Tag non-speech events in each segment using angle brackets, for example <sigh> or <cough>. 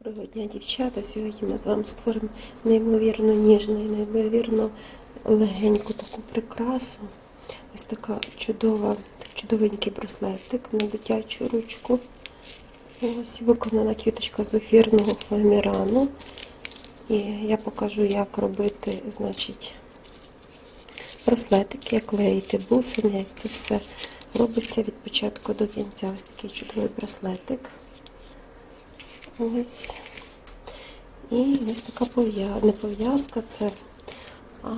Доброго дня, дівчата. Сьогодні ми з вами створимо неймовірно ніжну і неймовірно легеньку таку прикрасу. Ось така чудова, чудовенький браслетик на дитячу ручку. Ось виконана квіточка з ефірного фоамірану. І я покажу, як робити, значить, браслетик, як клеїти бусини, як це все робиться від початку до кінця. Ось такий чудовий браслетик. Ось. І ось така пов'язка, не пов'язка, це, а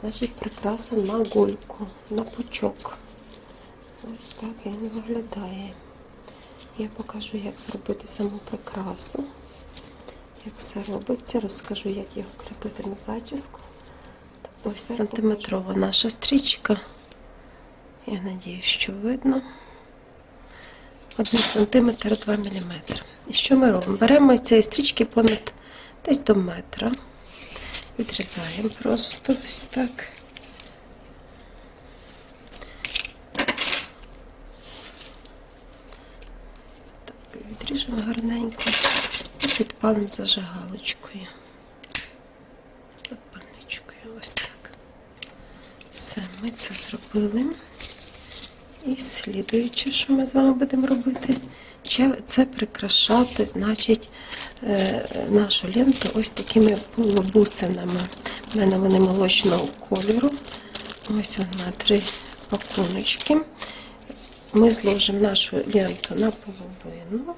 значить прикраса на гульку, на пучок. Ось так він виглядає. Я покажу, як зробити саму прикрасу. Як все робиться, розкажу, як його кріпити на зачіску. Тобто ось сантиметрова наша стрічка. Я надію, що видно. 1 см 2 мм. І що ми робимо? Беремо цієї стрічки понад десь до метра. Відрізаємо просто ось так. Так, відріжемо гарненько і підпалимо зажигалочкою. Запальничкою, ось так. Все, ми це зробили. І слідуюче, що ми з вами будемо робити, це прикрашати, значить, е, нашу ленту ось такими полубусинами. У мене вони молочного кольору. Ось вона три пакуночки. Ми зложимо нашу ленту на половину.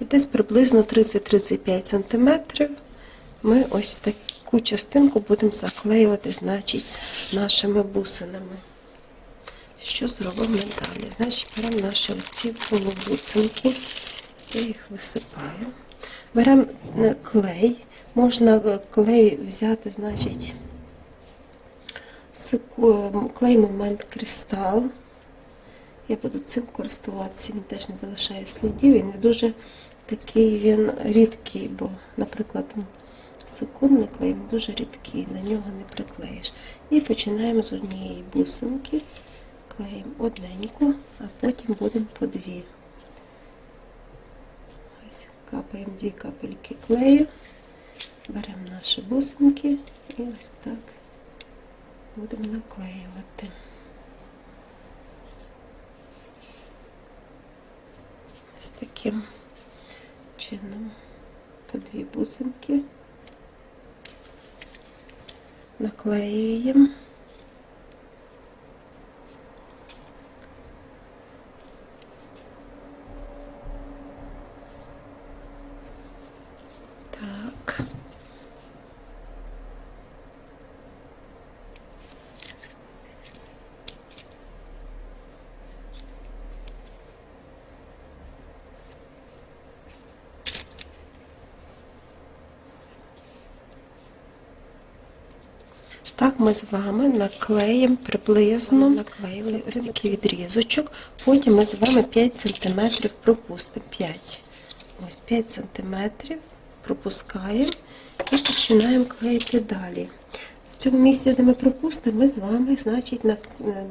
І десь приблизно 30-35 см ми ось таку частинку будемо заклеювати, значить, нашими бусинами. Що зробимо далі? Значить, беремо наші оці полубусинки, я їх висипаю. Беремо клей, можна клей взяти, значить, клей момент кристал. Я буду цим користуватися, він теж не залишає слідів, він не дуже такий він рідкий, бо, наприклад, секундний клей дуже рідкий, на нього не приклеїш. І починаємо з однієї бусинки клеїмо одненьку, а потім будемо по дві. Ось капаємо дві капельки клею, беремо наші бусинки і ось так будемо наклеювати. Ось таким чином по дві бусинки наклеюємо. Так. Так, ми з вами наклеїмо приблизно наклеїли ось такий відрізочок. Потім ми з вами 5 см пропустимо. 5. Ось 5 см пропускаємо і починаємо клеїти далі. В цьому місці, де ми пропустимо, ми з вами значить, е,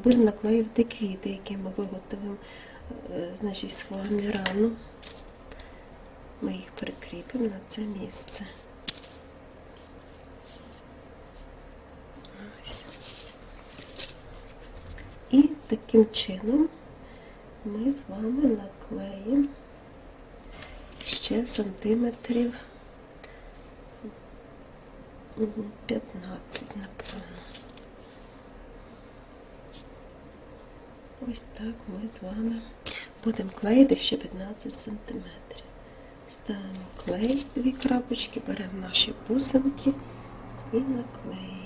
будемо наклеювати квіти, які ми виготовимо е, значить, з фоамірану. Ми їх прикріпимо на це місце. Ось. І таким чином ми з вами наклеїмо ще сантиметрів 15, напевно. Ось так ми з вами будемо клеїти ще 15 сантиметрів. Ставимо клей, дві крапочки, беремо наші бусинки і наклеїмо.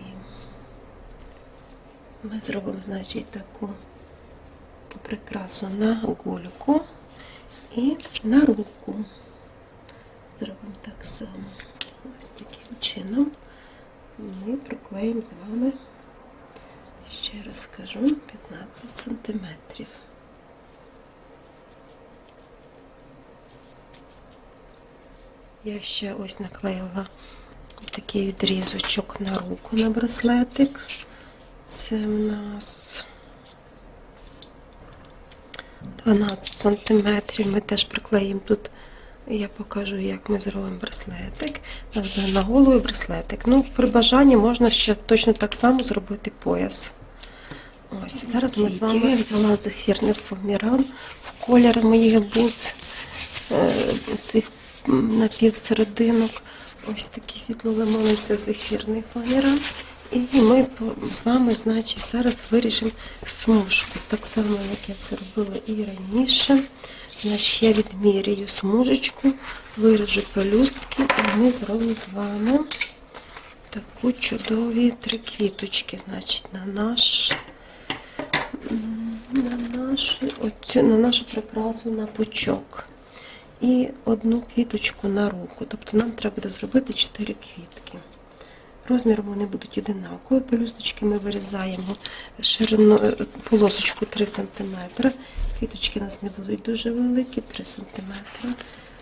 Ми зробимо, значить, таку прикрасу на гульку і на руку. Зробимо так само. Ось таким чином ми приклеїмо з вами, ще раз кажу, 15 сантиметрів. Я ще ось наклеїла такий відрізочок на руку на браслетик. Це в нас 12 сантиметрів. Ми теж приклеїмо тут. Я покажу, як ми зробимо браслетик. На- голову браслетик. Ну, при бажанні можна ще точно так само зробити пояс. Ось, зараз ми з вами я взяла зефірний фоміран в кольори моїх бус е, цих напівсерединок. Ось такий світло-лимонний це зефірний фоміран. І ми з вами, значить, зараз виріжемо смужку. Так само, як я це робила і раніше. Значить, я відміряю смужечку, виріжу пелюстки, і ми зробимо з вами таку чудові три квіточки, значить, на наш на нашу, оцю, на нашу прикрасу на пучок. І одну квіточку на руку. Тобто нам треба буде зробити 4 квітки. Розміром вони будуть одинакові. Пелюсточки ми вирізаємо ширину, е, полосочку 3 см. Квіточки у нас не будуть дуже великі, 3 см.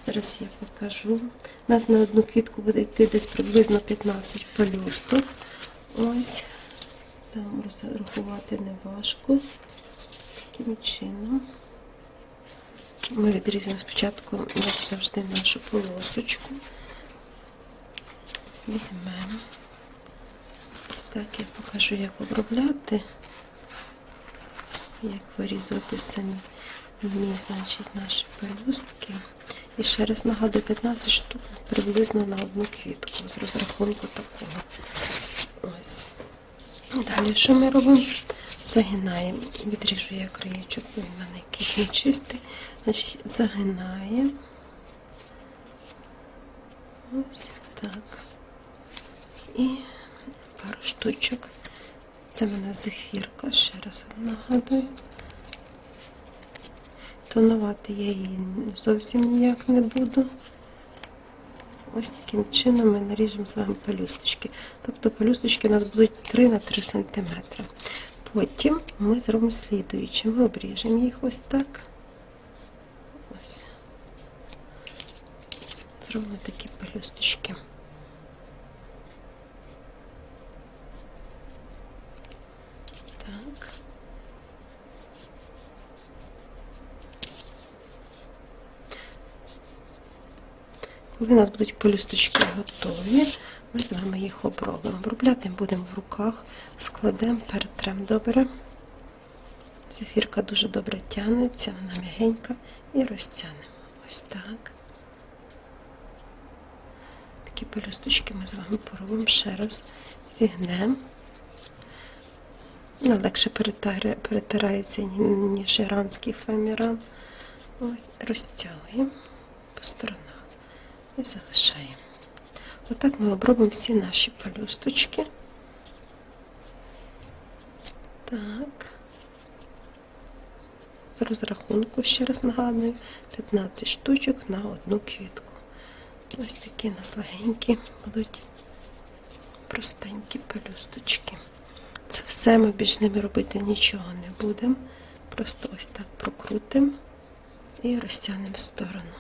Зараз я покажу. У нас на одну квітку буде йти десь приблизно 15 пелюсток. Ось. Там розрахувати не важко. Таким чином. Ми відрізаємо спочатку, як завжди, нашу полосочку. Візьмемо. Ось так я покажу, як обробляти, як вирізувати самі мі, значить, наші пелюстки. І ще раз нагадую, 15 штук приблизно на одну квітку з розрахунку такого. Ось. Далі що ми робимо? Загинаємо. Відріжу я краєчок, він мене якийсь нечистий. Значить, загинаємо. Ось так. І пару штучок. Це в мене зефірка, ще раз вам нагадую. Тонувати я її зовсім ніяк не буду. Ось таким чином ми наріжемо з вами пелюсточки. Тобто пелюсточки у нас будуть 3 на 3 см. Потім ми зробимо слідуюче. Ми обріжемо їх ось так. Ось. Зробимо такі пелюсточки. Так. Коли у нас будуть пелюсточки готові, ми з вами їх обробимо. Обробляти будемо в руках, складемо, перетремо добре. Зефірка дуже добре тягнеться, вона м'ягенька і розтягнемо. Ось так. Такі пелюсточки ми з вами поробимо ще раз. Зігнемо. Ну, легше перетирається, ніж іранський фаміран. Ось, розтягуємо по сторонах і залишаємо. Отак ми обробимо всі наші пелюсточки. Так. З розрахунку, ще раз нагадую, 15 штучок на одну квітку. Ось такі у нас легенькі будуть простенькі пелюсточки. Це все ми більш ними робити нічого не будемо. Просто ось так прокрутимо і розтягнемо в сторону.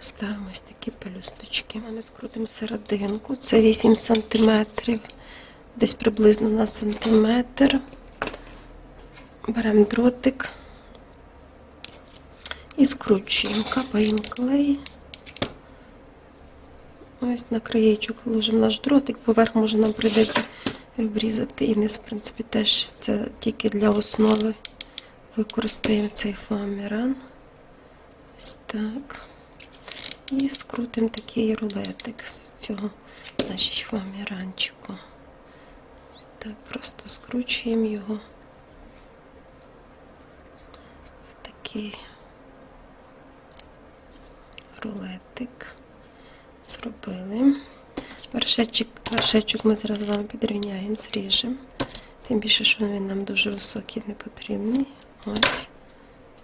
Ставимо ось такі пелюсточки. Ми скрутимо серединку. Це 8 сантиметрів, десь приблизно на сантиметр. Беремо дротик і скручуємо, капаємо клей. Ось на краєчок ложимо наш дротик, поверх може нам прийдеться обрізати. І низ, в принципі, теж це тільки для основи використаємо цей фоаміран. Ось так. І скрутимо такий рулетик з цього значить, фоаміранчику. Так, просто скручуємо його в такий рулетик. Зробили. Вершечок, вершечок ми зараз з підрівняємо, зріжемо. Тим більше, що він нам дуже високий, не потрібний. Ось.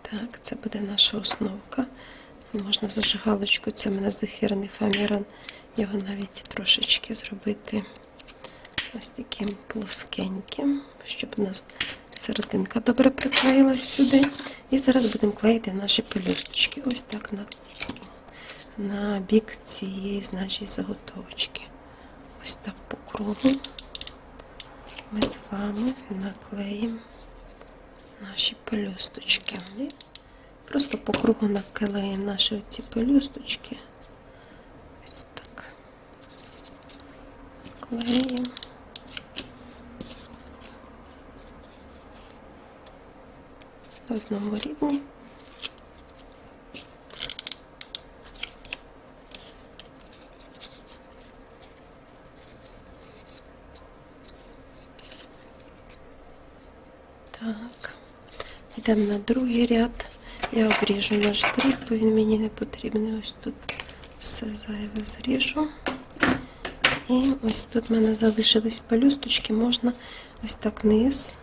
Так, це буде наша основка. Можна зажигалочку, це в мене зефірний фаміран. Його навіть трошечки зробити ось таким плоскеньким, щоб у нас серединка добре приклеїлась сюди. І зараз будемо клеїти наші пелюсточки. Ось так на, на бік цієї, значить, заготовочки. Ось так по кругу. Ми з вами наклеїмо наші пелюсточки. Просто по кругу наклеїмо наші ці пелюсточки. Ось так. Клеїмо. Одному рівні. Так. Йдемо на другий ряд. Я обріжу наш дріб, бо він мені не потрібний. Ось тут все зайве зріжу. І ось тут в мене залишились пелюсточки, можна ось так низ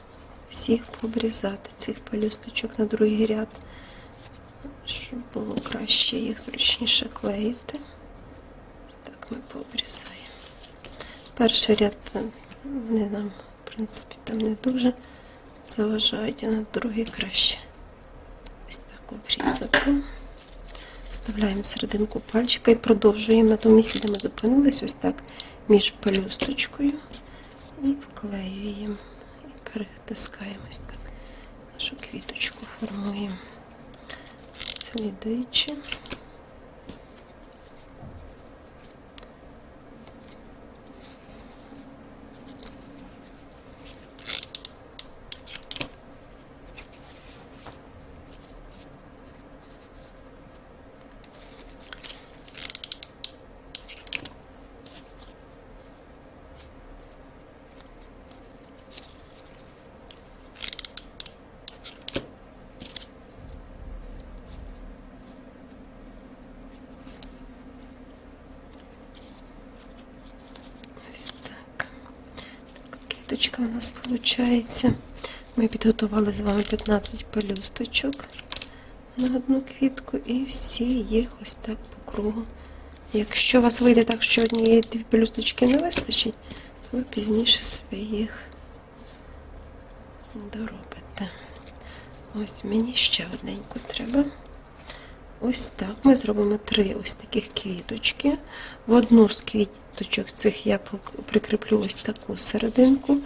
всіх пообрізати цих пелюсточок на другий ряд, щоб було краще їх зручніше клеїти. Так ми пообрізаємо. Перший ряд е, вони нам, в принципі, там не дуже заважають, а на другий краще. Так обрізати. Вставляємо серединку пальчика і продовжуємо на тому місці, де ми зупинились, ось так між пелюсточкою і вклеюємо. І перетискаємо ось так. Нашу квіточку формуємо. Слідуючи. Ось так. Така квіточка у нас виходить. Ми підготували з вами 15 пелюсточок на одну квітку і всі їх ось так по кругу. Якщо у вас вийде так, що однієї дві пелюсточки не вистачить, то ви пізніше собі їх доробите. Ось мені ще одненьку треба. Ось так. Ми зробимо три ось таких квіточки. В одну з квіточок цих я прикріплю ось таку серединку,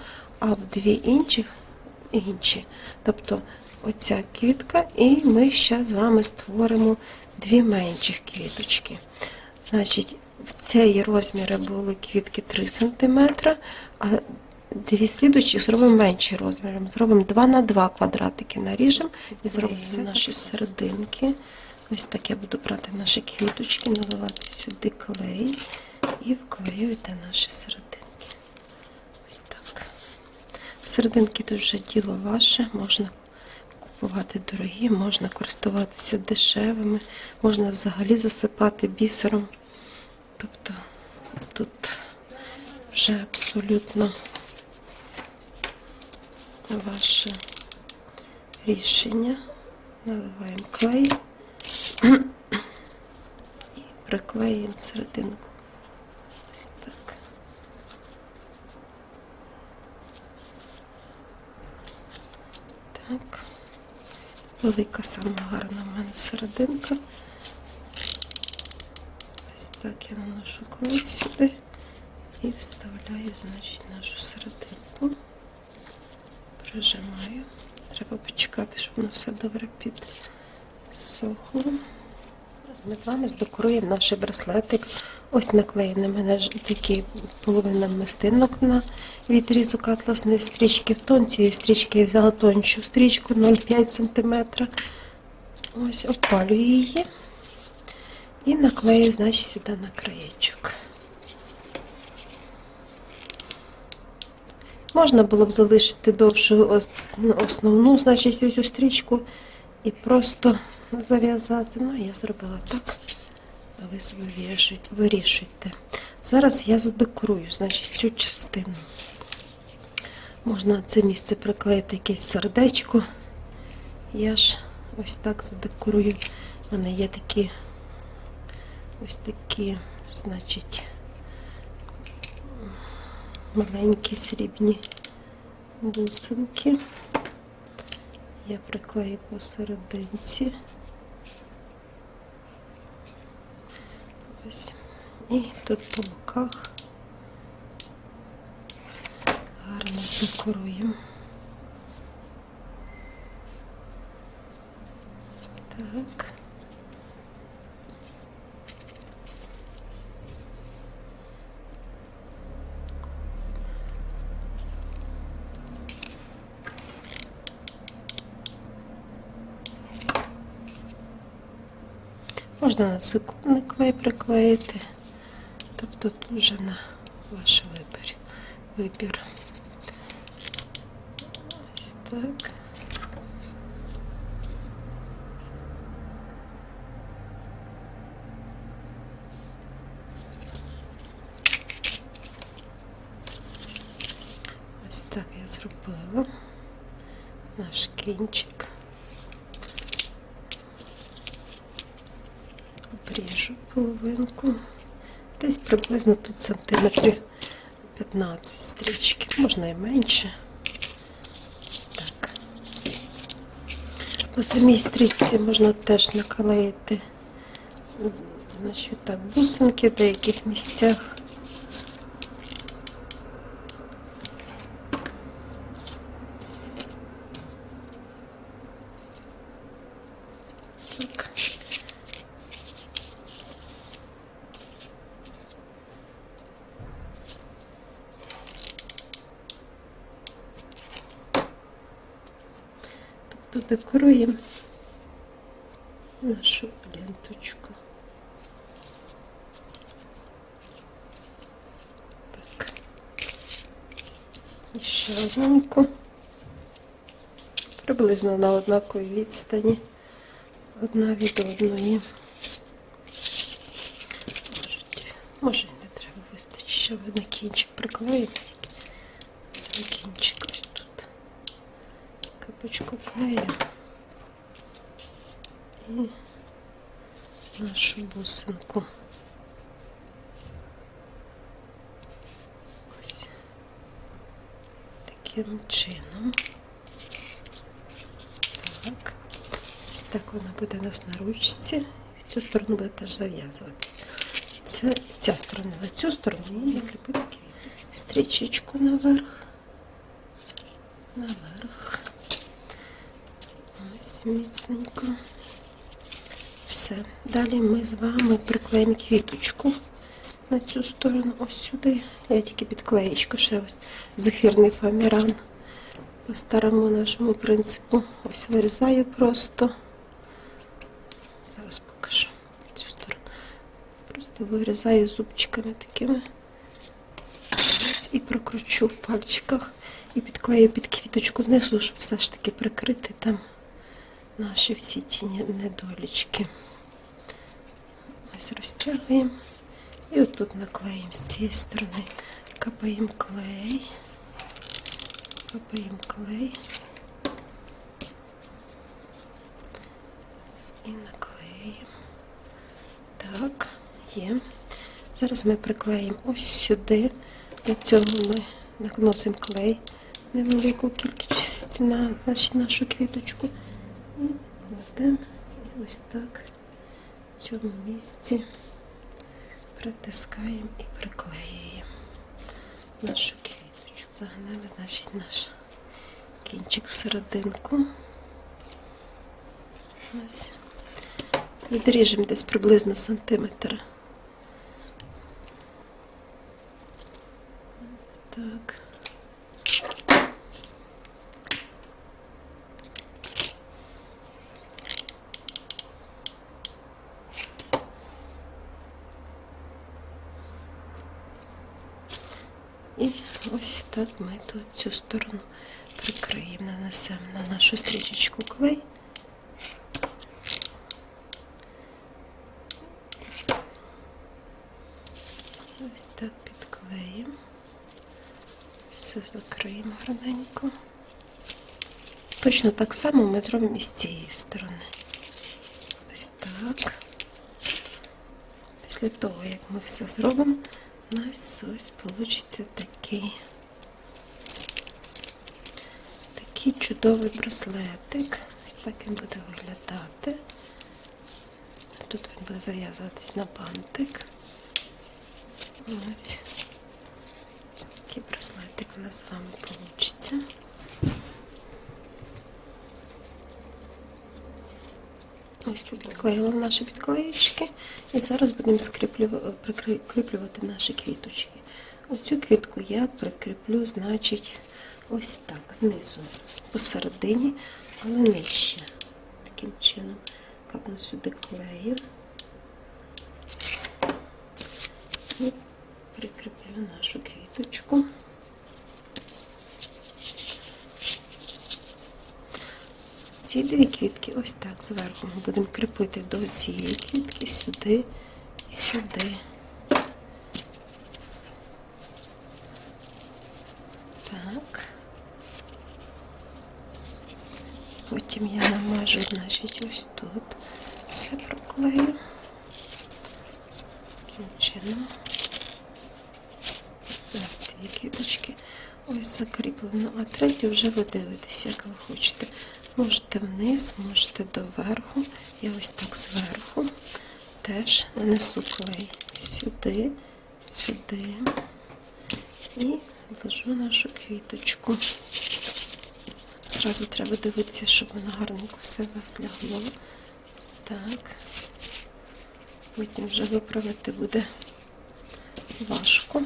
а в дві інших інші. Тобто оця квітка, і ми ще з вами створимо дві менших квіточки. Значить, в цієї розміри були квітки 3 см, а дві слідучі зробимо менші розміром. Зробимо 2 на 2 квадратики, наріжемо і зробимо все наші серединки. Ось так я буду брати наші квіточки, наливати сюди клей і вклеювати наші серединки. Ось так. Серединки тут вже діло ваше, можна купувати дорогі, можна користуватися дешевими, можна взагалі засипати бісером. Тобто тут вже абсолютно ваше рішення. Наливаємо клей <clears throat> і приклеїмо серединку. Ось так. Так. Велика сама гарна в мене серединка. Ось так я наношу клей сюди і вставляю, значить, нашу серединку. Прижимаю. Треба почекати, щоб воно все добре підсохло. Зараз ми з вами здекоруємо наш браслетик. Ось наклеєний у мене ж такий половина мистинок на відрізок атласної стрічки. В тон цієї стрічки я взяла тоншу стрічку 0,5 см. Ось опалюю її і наклею, значить, сюди на краєчок. Можна було б залишити довшу ну, основну, значить, ось стрічку і просто зав'язати. Ну, я зробила так. А ви собі вирішуйте-. Зараз я задекорую, значить, цю частину. Можна це місце приклеїти якесь сердечко. Я ж ось так задекорую. У мене є такі ось такі, значить, маленькі срібні бусинки. Я приклею посерединці. Ось. І тут по боках гарно здекоруємо. Так. Можна на секундний клей приклеїти. Тобто тут вже на ваш вибір. вибір. Ось так. Ось так я зробила наш кінчик. Обріжу половинку. Десь приблизно тут сантиметрів 15 стрічки, можна і менше. Так. По самій стрічці можна теж наклеїти так, бусинки в деяких місцях. Так. Тобто нашу ленточку. Так. Ще одненьку. Приблизно на однаковій відстані. Одна від одної. Може не треба вистачить, що ви на кінчик приклеїмо тільки. Кінчик ось тут. Капочку клею. І нашу бусинку. Ось. Таким чином. Так. Так вона буде у нас на ручці. В цю сторону буде теж зав'язуватися. Це ця сторона на цю сторону і кріпити. Стрічечку наверх. Наверх. Ось міцненько. Все. Далі ми з вами приклеїмо квіточку на цю сторону, ось сюди. Я тільки підклеєчку, ще ось зефірний фоаміран. По старому нашому принципу. Ось вирізаю просто. Зараз покажу цю сторону. Просто вирізаю зубчиками такими. Ось і прокручу в пальчиках. І підклею під квіточку знизу, щоб все ж таки прикрити там наші всі ті недолічки. Ось розтягуємо. І отут наклеїмо з цієї сторони. Капаємо клей. Капаємо клей. І наклеїмо. Так, є. Зараз ми приклеїмо ось сюди. Для цього ми наносимо клей невелику кількість на нашу квіточку. Кладемо і ось так в цьому місці притискаємо і приклеюємо нашу квіточку. Загнемо, значить, наш кінчик всерединку. Ось. Відріжемо десь приблизно сантиметр. Ось так. І ось так ми тут цю сторону прикриємо, нанесемо на нашу стрічечку клей. Ось так підклеїмо. Все закриємо гарненько. Точно так само ми зробимо і з цієї сторони. Ось так. Після того, як ми все зробимо, у нас ось вийде такий, такий чудовий браслетик. Ось так він буде виглядати. Тут він буде зав'язуватись на бантик. Ось. Ось такий браслетик у нас з вами вийде. Ось підклеїла наші підклеїчки. І зараз будемо прикріплювати наші квіточки. Оцю квітку я прикріплю, значить, ось так, знизу, посередині, але нижче. Таким чином капну сюди клею. І прикріплю нашу квіточку. Ці дві квітки ось так зверху ми будемо кріпити до цієї квітки сюди і сюди. Так. Потім я намажу, значить, ось тут все проклею. Чином. У дві квіточки ось закріплено, а третю вже ви дивитеся, як ви хочете. Можете вниз, можете доверху. Я ось так зверху теж нанесу клей сюди, сюди і вложу нашу квіточку. Зразу треба дивитися, щоб воно гарненько все вас лягло. Ось так. Потім вже виправити буде важко.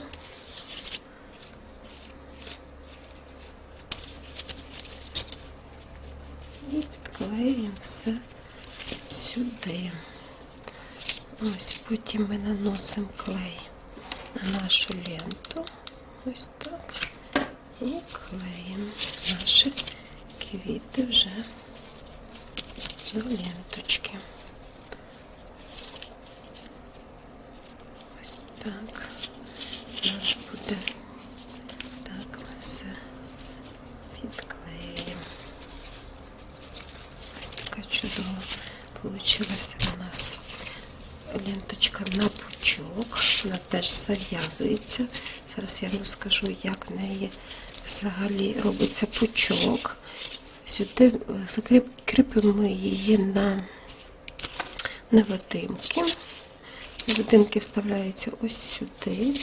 І підклеюємо все сюди. Ось потім ми наносимо клей на нашу ленту. Ось так. І клеїмо наші квіти вже до ленточки. Ось так. У нас буде так ми все підклеюємо. Ось така чудова получилася у нас ленточка на пучок. Вона теж зав'язується. Зараз я вам розкажу, як в неї взагалі робиться пучок. Сюди закріпимо її на невидимки. Невидимки вставляються ось сюди,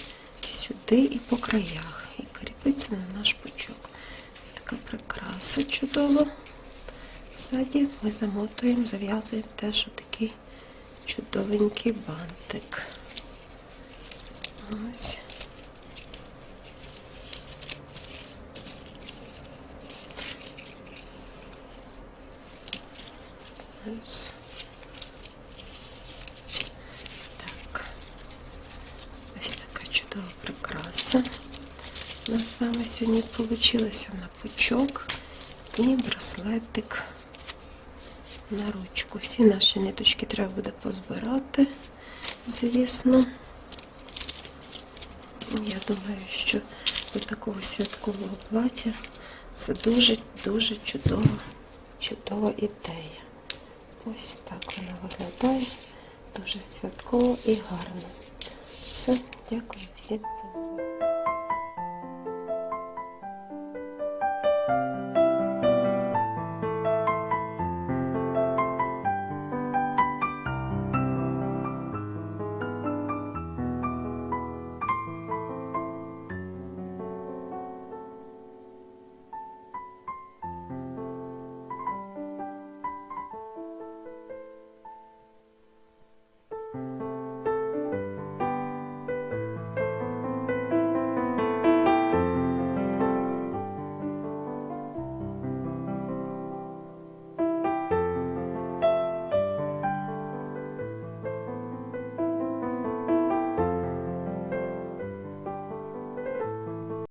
сюди і по краях. І кріпиться на наш пучок. Така прикраса чудова. Ззаді ми замотуємо, зав'язуємо теж отакий чудовенький бантик. Ось. Так. Ось така чудова прикраса. У нас з вами сьогодні вийшло на пучок і браслетик на ручку. Всі наші ниточки треба буде позбирати, звісно. Я думаю, що до такого святкового плаття це дуже-дуже чудова, чудова ідея. Ось так вона виглядає. Дуже святково і гарно. Все, дякую всім за увагу.